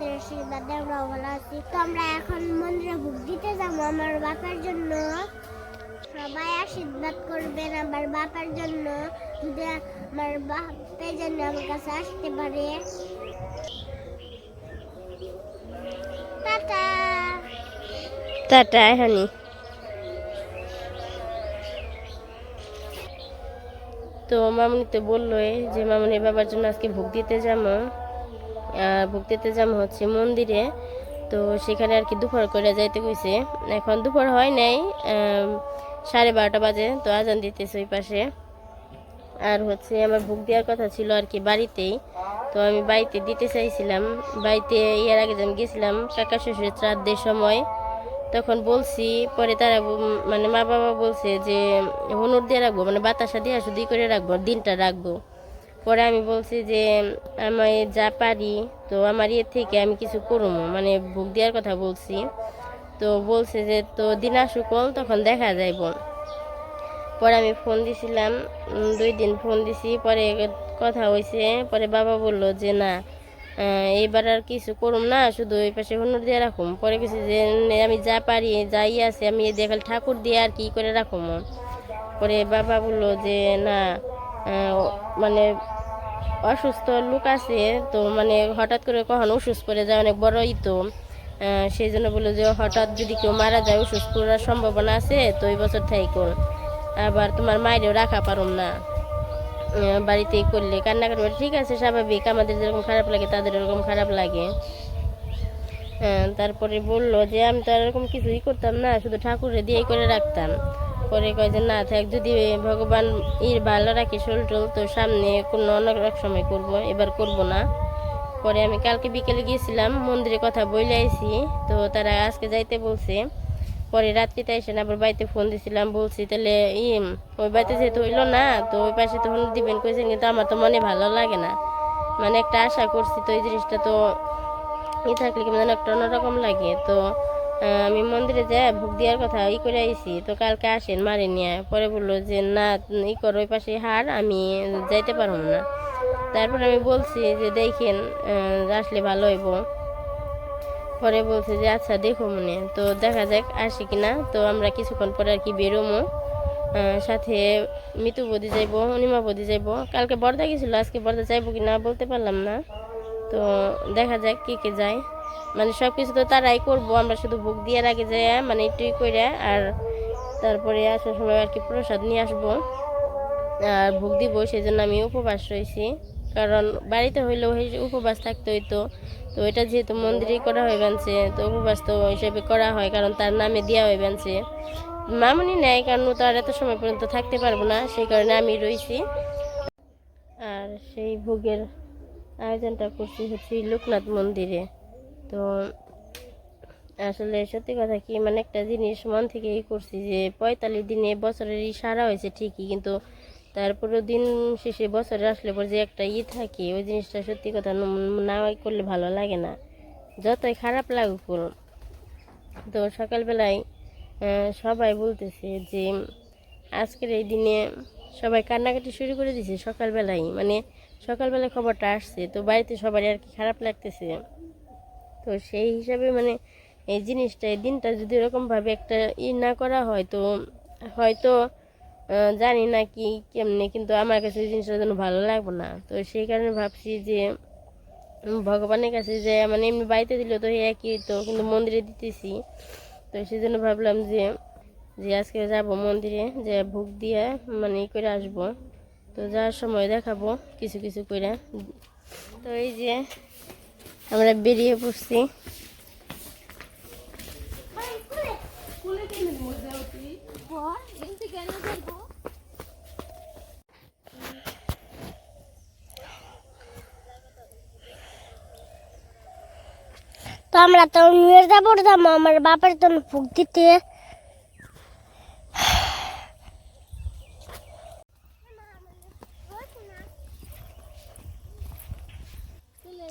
আপনাদের আশীর্বাদে আমরাও ভালো আছি। তো আমরা এখন মন্দিরে ভোগ দিতে যাব আমার বাপের জন্য। সবাই আশীর্বাদ করবেন আমার বাপের জন্য। যদি আমার বাপের জন্য আমার কাছে আসতে পারে। টাটা। Tata, honey. তো মামনি তো বললোই যে মামনির বাবার জন্য আজকে ভোগ দিতে যাব। দিতে যাব হচ্ছে মন্দিরে। তো সেখানে আর কি দুপুর করে যাইতে কইছে। এখন দুপুর হয় নাই সাড়ে বারোটা বাজে, তো আজান দিতেছে ওই পাশে। আর হচ্ছে আমার ভোগ দেওয়ার কথা ছিল আর কি বাড়িতেই। তো আমি বাড়িতে দিতে চাইছিলাম। বাড়িতে ইয়ার আগে যখন গেছিলাম, কাকা শ্বশুরের শ্রাদ্ধের সময়, তখন বলছি, পরে তারা মানে মা বাবা বলছে যে, হনুর দিয়ে রাখব মানে বাতাসা দিয়ে শুধু ই করে রাখব, দিনটা রাখব। পরে আমি বলছি যে আমি যা পারি তো আমার ইয়ে থেকে আমি কিছু করব। মানে ভোগ দেওয়ার কথা বলছি। তো বলছে যে তো দিন আসুক তখন দেখা যাইব। পরে আমি ফোন দিছিলাম দুই দিন ফোন দিছি। পরে কথা হয়েছে পরে বাবা বলল যে না এইবার আর কিছু করুম না শুধু ওই পাশে হুনুর দিয়ে রাখুম। পরে কিছু যে "নে, আমি যা পারি যাই আছে আমি এই দিয়ে খালি ঠাকুর দিয়ে আর কি করে রাখুম। পরে বাবা বলল যে না মানে অসুস্থ লোক আছে তো মানে হঠাৎ করে কখন অসুস্থ করে যায় অনেক বড়ই তো। সেই জন্য বলল যে হঠাৎ যদি কেউ মারা যায় অসুস্থ করার সম্ভাবনা আছে তো এই বছর থাইকো আবার তোমার মায়েরও রাখা পারুম না। আহ, বাড়িতে করলে কান্না করবে। ঠিক আছে স্বাভাবিক আমাদের যেরকম খারাপ লাগে তাদের ওরকম খারাপ লাগে। তারপরে বলল যে আমি তো এরকম কিছুই করতাম না শুধু ঠাকুরে দিয়েই করে রাখতাম। পরে কয় যে না থাক, যদি ভগবান ইর ভালো রাখি, শোল টোল, তো সামনে কোনো অনেক সময় করব, এবার করব না। পরে আমি কালকে বিকেলে গিয়েছিলাম, মন্দিরে কথা বলে আইছি, তো তারা আজকে যাইতে বলছে। পরে রাত্রিতে এসে আবার বাড়িতে ফোন দিছিলাম, বলছি, তাহলে ই, ওই বাড়িতে যেহেতু হইল না, তো ওই পাশে তখন দিবেন। কইছেন কিন্তু আমার তো মনে ভালো লাগে না। মানে একটা আশা করছি, তো এই জিনিসটা তো ই থাকলে কি মানে একটা অন্যরকম লাগে। তো আমি মন্দিরে যাই, ভোগ দেওয়ার কথা ই করে আইছি। তো কালকে আসেন মারে নিয়ে, পরে বলল যে, না, ই কর, ওই পাশে হার, আমি যাইতে পারব না। তারপর আমি বলছি যে, দেখেন আসলে ভালো হইব। পরে বলছে যে আচ্ছা দেখো মনে, তো দেখা যাক, আসি কিনা তো আমরা কিছুক্ষণ পরে আর কি বেরোমো। সাথে মিতু বদি যাইব, অনিমা বদি যাইব। কালকে বর্দা গেছিল, আজকে বর্দা যাইবো কিনা বলতে পারলাম না। তো দেখা যাক কে কে যায়। মানে সব কিছু তো তারাই করব, আমরা শুধু ভোগ দেওয়ার আগে যাই মানে একটুই করে আর তারপরে আসার সময় আর কি প্রসাদ নিয়ে আসব। আর ভোগ দিব সেই জন্য আমি উপবাস রয়েছি। কারণ বাড়িতে হইলেও উপবাস থাকতে হইতো তো এটা যেহেতু মন্দিরেই করা হয়ে বানছে, তো উপবাস তো হিসেবে করা হয়, কারণ তার নামে দেওয়া হয়ে বানছে। মামুনি নেয় কারণ ও তো আর এত সময় পর্যন্ত থাকতে পারব না, সেই কারণে আমি রয়েছি আর সেই ভোগের আয়োজনটা করছি হচ্ছে লোকনাথ মন্দিরে। তো আসলে সত্যি কথা কি মানে একটা জিনিস মন থেকেই করছি যে পঁয়তাল্লিশ দিনে বছরের ই সারা হয়েছে ঠিকই, কিন্তু তারপরেও দিন শেষে বছরে আসলে পর যে একটা ই থাকে, ওই জিনিসটা সত্যি কথা না করলে ভালো লাগে না। যতই খারাপ লাগুক তো সকালবেলায় সবাই বলতেছে যে আজকের এই দিনে সবাই কান্নাকাটি শুরু করে দিছে সকালবেলায় মানে সকালবেলায় খবরটা আসছে, তো বাড়িতে সবারই আর কি খারাপ লাগতেছে। তো সেই হিসাবে মানে এই জিনিসটা, এই দিনটা যদি এরকমভাবে একটা ই না করা হয়, তো হয়তো জানি না কি কেমনে, কিন্তু আমার কাছে এই জিনিসটা যেন ভালো লাগবে না। তো সেই কারণে ভাবছি যে, ভগবানের কাছে যে মানে এমনি বাড়িতে দিল তো একই তো, কিন্তু মন্দিরে দিতেছি। তো সেই জন্য ভাবলাম যে যে আজকে যাব মন্দিরে, যে ভোগ দিয়ে মানে ই করে আসব। তো যাওয়ার সময় দেখাবো, কিছু কিছু করে তো এই যে আমরা বেরিয়ে পড়ছি। তো আমরা তো মির্জাপুর যাব আমার বাপের তো ফুক দিতে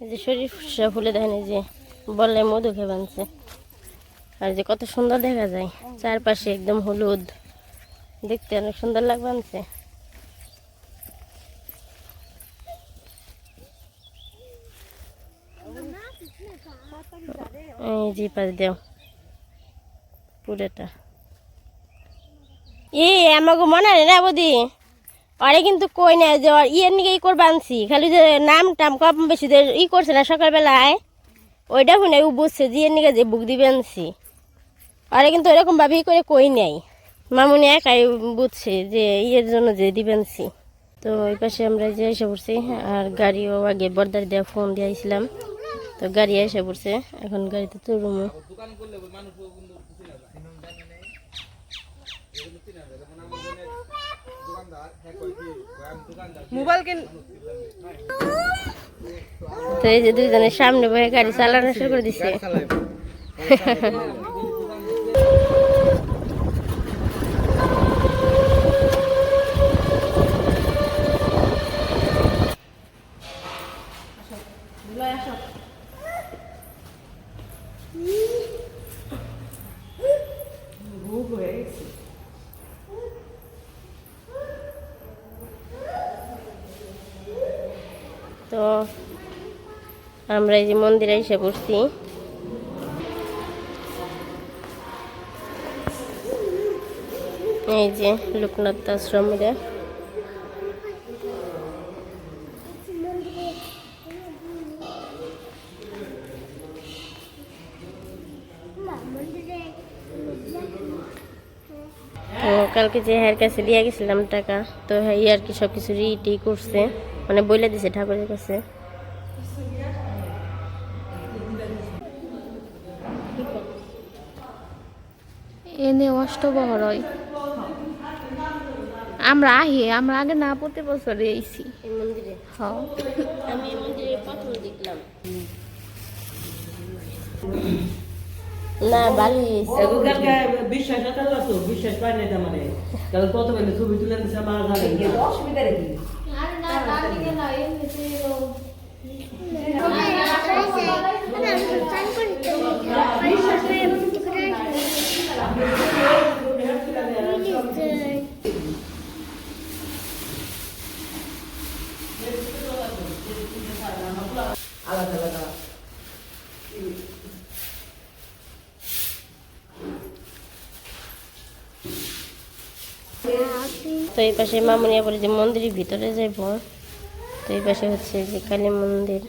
এই যে শরীর ফুলে দেখেন যে বললে মধু খেয়ে বানছে। আর যে কত সুন্দর দেখা যায়, চারপাশে একদম হলুদ। দেখতে অনেক সুন্দর লাগবে আনছে। এই জি পাশ দেও। পুরোটা। ই আমাকে মনে হয় না বদি? আরে কিন্তু কই না, যে ইয়ের নিকে ই করবা আনছি খালি যে নাম টাম কম বেশি ই করছে না সকালবেলায়, ওইটা শুনে ও বুঝছে যে এর নিকে যে বুক দিবে আনছি আরে কিন্তু এরকম ই করে কই নাই। মামুনি একাই বুঝছে যে ইয়ের জন্য যে দিবে আনছি তো ওই পাশে আমরা যে এসে পড়ছি, আর গাড়িও আগে বর্দার দেওয়া ফোন দিয়েছিলাম তো গাড়ি এসে পড়ছে, এখন গাড়িতে তো রুমো মোবাইল কিন তো এই যে দুইজনের সামনে বয়ে গাড়ি চালানো শুরু করে দিছে তো আমরা এই যে মন্দিরে এসে পড়ছি এই যে লোকনাথ আশ্রমে তো কালকে যে হ্যার কাছে দিয়ে গেছিলাম টাকা, তো হ্যাঁ আর কি সব কিছু রিটি করছে। মানে বলে দিছে ঠাকুরের কাছে। এনে অষ্টবহর হয় আমরা আহি আমরা আগে না প্রতি বছরে এসি হ্যাঁ দেখলাম। না ভালো বিশ্বাস বিশ্বাস পাই না মানে। কাল কত বেলা ছবি তুলে দিছে আমার অসুবিধা রেখি আলাদা আলাদা তো এই পাশে মামুনিয়া বলে যে মন্দিরের ভিতরে যাইব। তো এই পাশে হচ্ছে যে কালী মন্দির।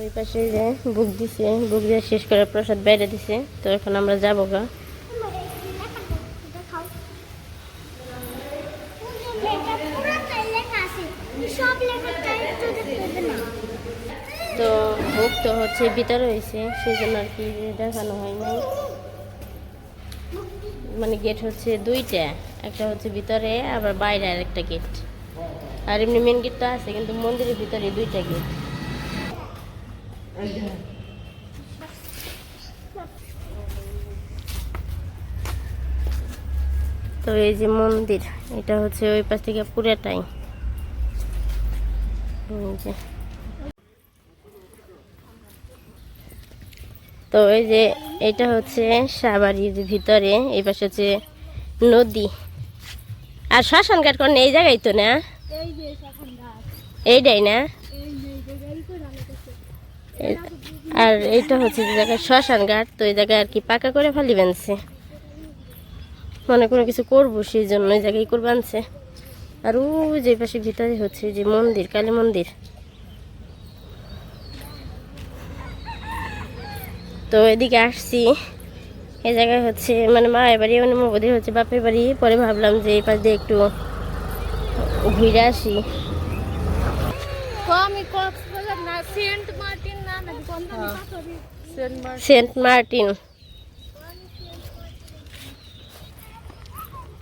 ওই পাশে যে বুক দিছে, বুক দিয়ে শেষ করে প্রসাদ বাইরে দিছে, তো এখন আমরা যাব গা। তো বুক তো হচ্ছে ভিতরে হয়েছে সেই জন্য আর কি দেখানো হয় নাই মানে গেট হচ্ছে দুইটা, একটা হচ্ছে ভিতরে, আবার বাইরে আর একটা গেট আর এমনি মেন গেট তো আছে, কিন্তু মন্দিরের ভিতরে দুইটা গেট তো এই যে মন্দির এটা হচ্ছে ওই পাশ থেকে পুরাটাই। তো এই যে এটা হচ্ছে সাবাড়ির ভিতরে এই পাশে হচ্ছে নদী। আর শ্মশান ঘাট কোন এই জায়গায় তো না? এইটাই না এই যে জায়গায় করে আলাদা এ- আর এইটা হচ্ছে যে জায়গায় শ্মশান ঘাট, তো এই জায়গায় আর কি পাকা করে ফালি বানছে। মনে কোনো কিছু করব, সেই জন্য ওই জায়গায় করে বানছে আর ও যে পাশে ভিতরে হচ্ছে যে মন্দির, কালী মন্দির। তো এদিকে আসছি। এই জায়গায় হচ্ছে মানে মায়ের বাড়ি মানে মোবাদির হচ্ছে বাপের বাড়ি। পরে ভাবলাম যে এই পাশ দিয়ে একটু ঘুরে আসি। কক্সবাজার না, সেন্ট সেন্ট মার্টিন।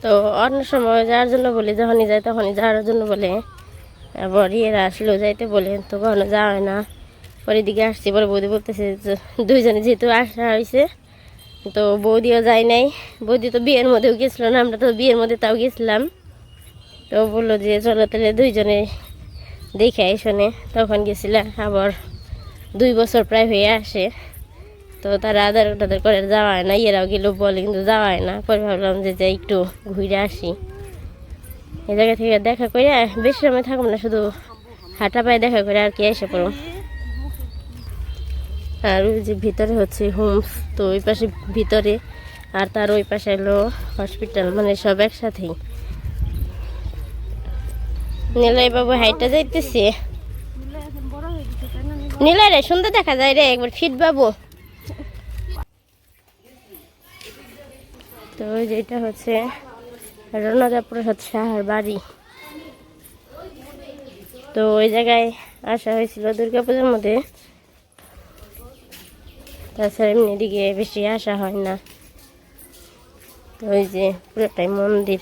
তো অন্য সময় যাওয়ার জন্য বলি, যখনই যায় তখনই যাওয়ার জন্য বলে। আবার ইয়েরা আসলেও যাইতে বলে, তো কখনো যাওয়া হয় না। পরে দিকে আসছি, পরে বৌদি বলতেছে দুইজনে যেহেতু আসা হয়েছে, তো বৌদিও যায় নাই। বৌদি তো বিয়ের মধ্যেও গেছিল না, আমরা তো বিয়ের মধ্যে তাও গেছিলাম। তো বলল যে, চলো তাহলে দুইজনে দেখে শোনে। তখন গেছিলাম আবার দুই বছর প্রায় হয়ে আসে। তো তারা আদার টাদার করে যাওয়া হয় না, এরাও গেলেও বলে কিন্তু যাওয়া হয় না। পরে ভাবলাম যে যাই একটু ঘুরে আসি। এই জায়গা থেকে দেখা করে বেশি সময় থাকব না, শুধু হাঁটা পায়ে দেখা করে আর কি এসে পড়ো আর ওই যে ভিতরে হচ্ছে হোমস তো ওই পাশে ভিতরে আর তার ওই পাশে হলো হসপিটাল মানে সব একসাথেই। নীলাই বাবু হাইটা যাইতেছে। নীলাই রে সুন্দর দেখা যায় রে, একবার ফিট বাবু। তো ওই যে এটা হচ্ছে রণদা প্রসাদ সাহার বাড়ি। তো ওই জায়গায় আসা হয়েছিল দুর্গাপূজার মধ্যে। তাছাড়া এমনি দিকে বেশি আসা হয় না। তো ওই যে পুরোটাই মন্দির।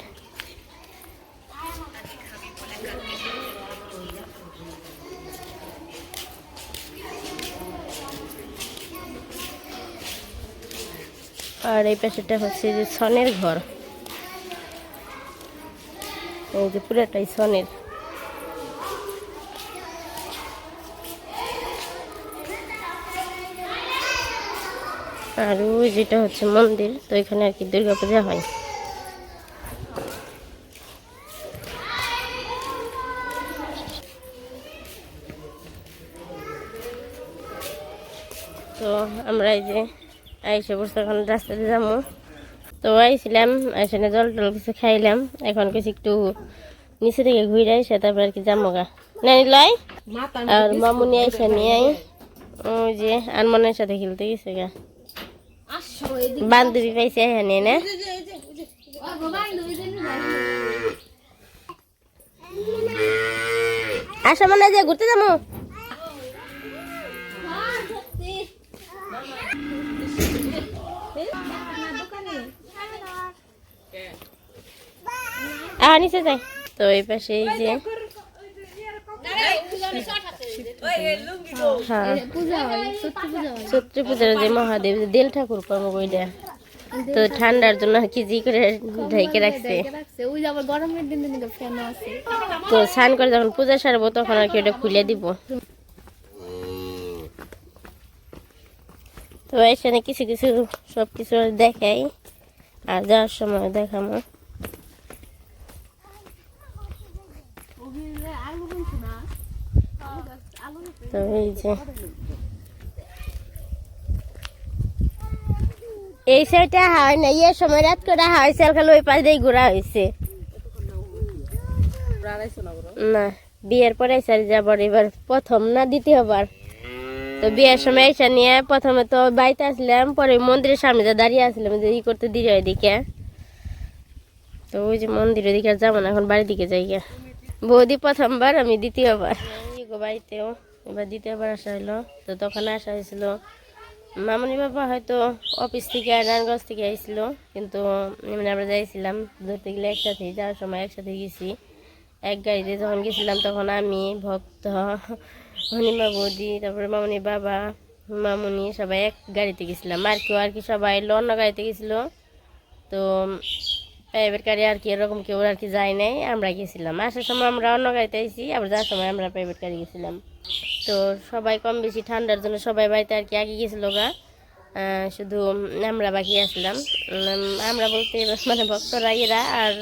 আর এই পাশেটা হচ্ছে যে সনের ঘর। এই যে পুরোটাই সনের। আর ওই যেটা হচ্ছে মন্দির, তো এখানে আর কি দুর্গা পূজা হয়। তো আমরা এই যে আইসে বসে এখন রাস্তাতে যাব। তো আইছিলাম এখানে জল টল কিছু খাইলাম। এখন কিছু একটু নিচে থেকে ঘুরে আইসে তারপর আর কি যাব গা। নানি লয়? আর মামুনি আইসা নিয়ে আই ওই যে আনমনের সাথে খেলতে গেছে গা। বান্ধবী পাইছে এখানে না আসা মানে যে ঘুরতে যাব। আহ নিচে যাই। তো এই পাশে এই যে সত্যি হয় যে মহাদেব ঠাকুর ঠান্ডার জন্য কি জি করে ঢেকে রাখছে। তো স্নান করে যখন পূজা সারবো, তখন আর কি ওটা খুলে দিব। তো এখানে কিছু কিছু সব কিছু দেখাই। আর যাওয়ার সময় দেখামো তো এই যে। এই সাইডটা হয় না ইয়ে সময় রাত করে হয় সেল খালি ওই পাশ দিয়ে ঘোরা হয়েছে। না বিয়ের পরে স্যার যাবার এবার প্রথম না দ্বিতীয়বার? তো বিয়ের সময় এসে নিয়ে প্রথমে তো বাড়িতে আসলাম, পরে মন্দিরের সামনে যা দাঁড়িয়ে আসলাম, যে ই করতে দিল এদিকে। তো ওই যে মন্দিরের দিকে যাব না, এখন বাড়ির দিকে যাই গিয়া। বৌদি প্রথমবার, আমি দ্বিতীয়বার। বাড়িতেও, এবার দ্বিতীয়বার আসা হলো তো তখন আসা হয়েছিল। মামনি বাবা হয়তো অফিস থেকে, নারায়ণগঞ্জ থেকে আইছিল, কিন্তু এমনি আমরা যাইছিলাম, ধরতে গেলে একসাথে যাওয়ার সময় একসাথে গেছি। এক গাড়িতে যখন গেছিলাম, তখন আমি ভক্ত হনিমা বৌদি, তারপরে মামনি বাবা, মামনি সবাই এক গাড়িতে গেছিলাম। আর কেউ আর কি সবাই এলো, অন্য গাড়িতে গেছিল। তো প্রাইভেট গাড়ি আর কি এরকম কেউ আর কি যায় নাই, আমরা গেছিলাম। আসার সময় আমরা অন্য গাড়িতে আইছি, আবার যাওয়ার সময় আমরা প্রাইভেট গাড়ি গেছিলাম। তো সবাই কম বেশি ঠান্ডার জন্য সবাই বাড়িতে আর কি আগে গেছিল গা। শুধু আমরা বাকি আসলাম। আমরা বলতে মানে ভক্তরা এরা আর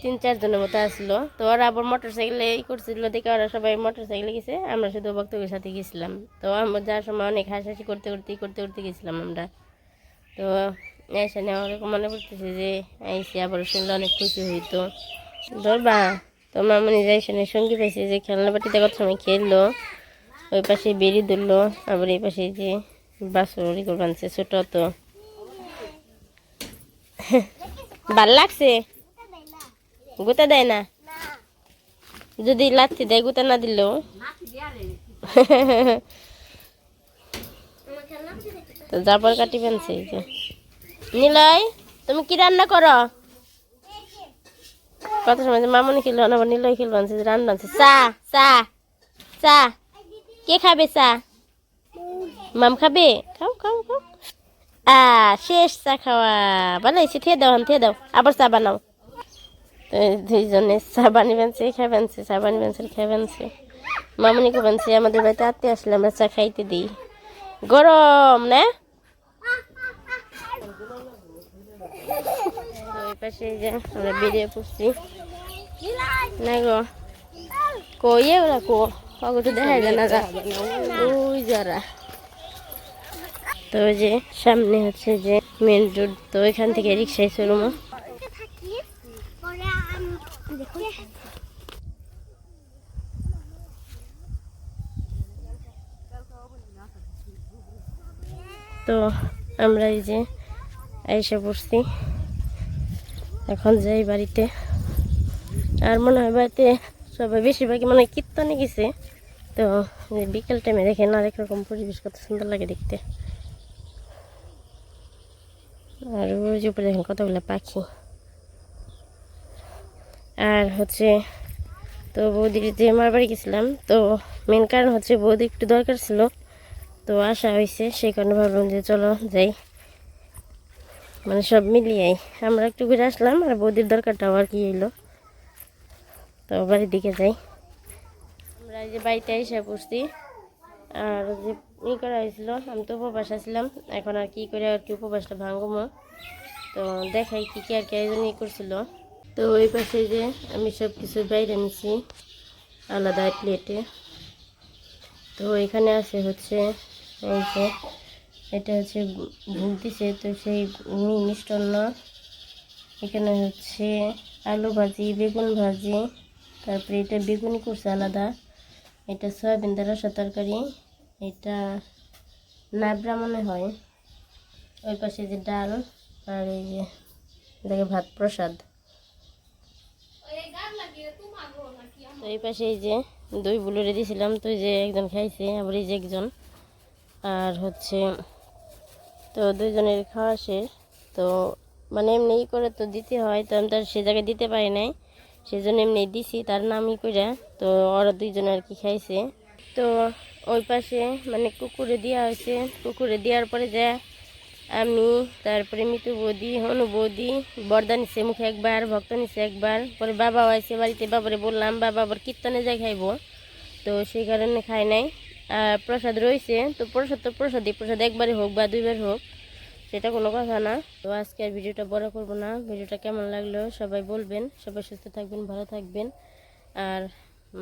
তিন চারজনের মতো আসলো। তো ওরা আবার মোটর সাইকেলে ই করছিল, দেখে ওরা সবাই মোটর সাইকেলে গেছে। আমরা শুধু ভক্তদের সাথে গেছিলাম। তো আমরা যাওয়ার সময় অনেক হাসাহাসি করতে করতে করতে করতে গেছিলাম আমরা। তো এখানে অনেক মনে পড়তেছে যে, আইসি আবার শুনলে অনেক খুশি হইতো। ধরবা, তো মামনি যাই শুনে সঙ্গী পাইছে যে খেলনা বাটিতে কত সময় খেললো, ওই পাশে বেরি ধরলো, আবার এই পাশে যে বাসুর ই করে বানছে ছোট তো ভালো লাগছে? গুতা দেয় না? যদি লাথি দেয় গুতা না দিলেও? তো যাবার কাটি বানছে নিলয়, তুমি কি রান্না করো? কত সময় মামনি খেলো না নিলয় খেলো, আনছে রান্না আনছে। চা চা চা। কে খাবে চা? মাম খাবে? খাও খাও খাও। আ, শেষ চা খাওয়া। বানাইছি, থিয়ে দাও থিয়ে দাও। আবার চা বানাও। তো দুইজনে চা বানি বানছে, খাই বানছে, চা বানি বানছে, খাই বানছে। মামনিকে বানছে, আমাদের বাড়িতে আত্মীয় আসলে আমরা চা খাইতে দিই। গরম, না? ওই পাশে যে আমরা বেরিয়ে পড়ছি। না গো। কই ওরা কো? ওগুলো দেখা যায় না ওই যারা। তো যে সামনে হচ্ছে যে মেন রোড তো ওইখান থেকে রিক্সায় চলুমো থাকি পরে আমি দেখি তো আমরা এই যে এসে পড়ছি। এখন যাই বাড়িতে। আর মনে হয় বাড়িতে সবাই বেশিরভাগই মানে কীর্তনে গেছে। তো বিকেল টাইমে দেখেন আরেক রকম পরিবেশ কত সুন্দর লাগে দেখতে। আর ওই উপরে দেখেন কতগুলো পাখি। আর হচ্ছে তো বৌদির যে মার বাড়ি গেছিলাম, তো মেন কারণ হচ্ছে বৌদি একটু দরকার ছিল। তো আসা হয়েছে সেই কারণে ভাবলাম যে চলো যাই। মানে সব মিলিয়েই আমরা একটু ঘুরে আসলাম আর বৌদির দরকারটাও আর কি এলো তো বাড়ির দিকে যাই। আমরা যে বাড়িতে এসে পড়ছি। আর যে ই করা হয়েছিল, আমি তো উপবাস ছিলাম এখন আর কি করে আর কি উপবাসটা ভাঙবো তো দেখাই কী কী আর কি আয়োজন ই করছিল। তো ওই পাশে যে আমি সব কিছু বাইরে নিছি, আলাদা প্লেটে। তো এখানে আছে হচ্ছে এই যে, এটা হচ্ছে ভু- ভুগ দিছে তো সেই মিষ্টান্ন এখানে হচ্ছে আলু ভাজি, বেগুন ভাজি, তারপরে এটা বেগুনি করছে আলাদা, এটা সয়াবিন দ্বারা তরকারি, এটা নাবড়া মনে হয়। ওই পাশে যে ডাল আর এই যে দেখে ভাত প্রসাদ। তো এই পাশে এই যে দই বুলুরে দিয়েছিলাম তো যে একজন খাইছে, আবার এই যে একজন। আর হচ্ছে, তো দুইজনের খাওয়া শেষ। তো মানে এমনি করে তো দিতে হয়, তো আমি তার সে জায়গায় দিতে পারি নাই। সেজন্য এমনি দিছি, তার নামই করে তো ওরা দুইজন আর কি খাইছে। তো ওই পাশে মানে কুকুরে দেওয়া হয়েছে। কুকুরে দেওয়ার পরে যা আমি, তারপরে মিতু বৌদি, হনু বৌদি, বর্দা নিচ্ছে মুখে একবার, ভক্ত নিচ্ছে একবার। পরে বাবাও আছে বাড়িতে, বাবারে বললাম, বাবা আবার কীর্তনে যাই খাইবো। তো সেই কারণে খাই নাই। প্রসাদ রয়েছে। তো প্রসাদ তো প্রসাদই, প্রসাদ একবারই হোক বা দুইবার হোক, সেটা কোনো কথা না। তো আজকে আর ভিডিওটা বড় করব না। ভিডিওটা কেমন লাগল সবাই বলবেন, সবাই সুস্থ থাকবেন, ভালো থাকবেন। আর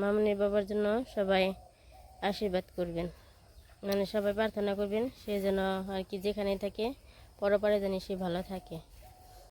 মামনির বাবার জন্য সবাই আশীর্বাদ করবেন। মানে সবাই প্রার্থনা করবেন, সে যেন আর কি যেখানে থাকে, পরপারে জানি সে ভালো থাকে।